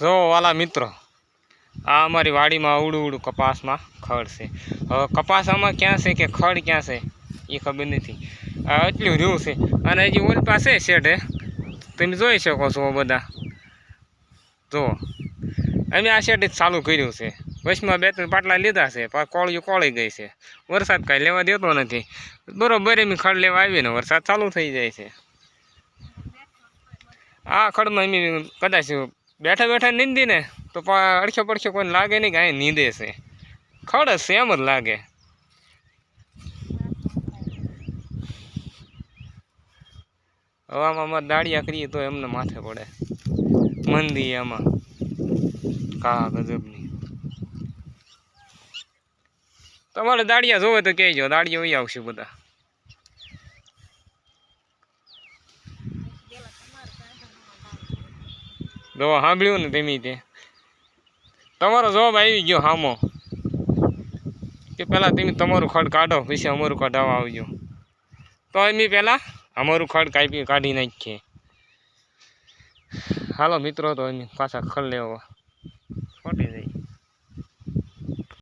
જો વાલા મિત્રો, આ અમારી વાડીમાં અવડું અવડું કપાસમાં ખડ છે. હવે કપાસ આમાં ક્યાં છે કે ખડ ક્યાં છે, એ ખબર નથી. આ એટલું રહ્યું છે. અને હજી ઓલ પાસે શેઠે તમે જોઈ શકો છો બધા. જો, અમે આ શેઠ ચાલુ કર્યું છે. વચમાં બે ત્રણ પાટલા લીધા છે કોળિયું કોળી ગઈ છે. વરસાદ કાંઈ લેવા દેતો નથી. બરોબર એમ ખડ લેવા આવીને વરસાદ ચાલુ થઈ જાય છે. આ ખડમાં એમની કદાચ બેઠા બેઠા નીંદી ને તો અડખો પડખો કોઈ લાગે નહીં કે અહીં નીંદે છે. ખડ એમ જ લાગે. હવામાં અમારે દાળિયા કરીએ તો એમને માથે પડે. મંદી આમાં. કા ગજબની. તમારે દાળિયા જોવે તો કહેજો, દાળિયા વહી આવશે બધા. જો સાંભળ્યું ને તેમી તે. તમારો જવાબ આવી ગયો હામો. કે પહેલાં તમે તમારું ખડ કાઢો, પછી અમારું કઢાવવા આવજો. તો એમની પહેલાં અમારું ખડ કાપી કાઢી નાખીએ. હાલો મિત્રો, તો એમની પાછા ખડ લેવા.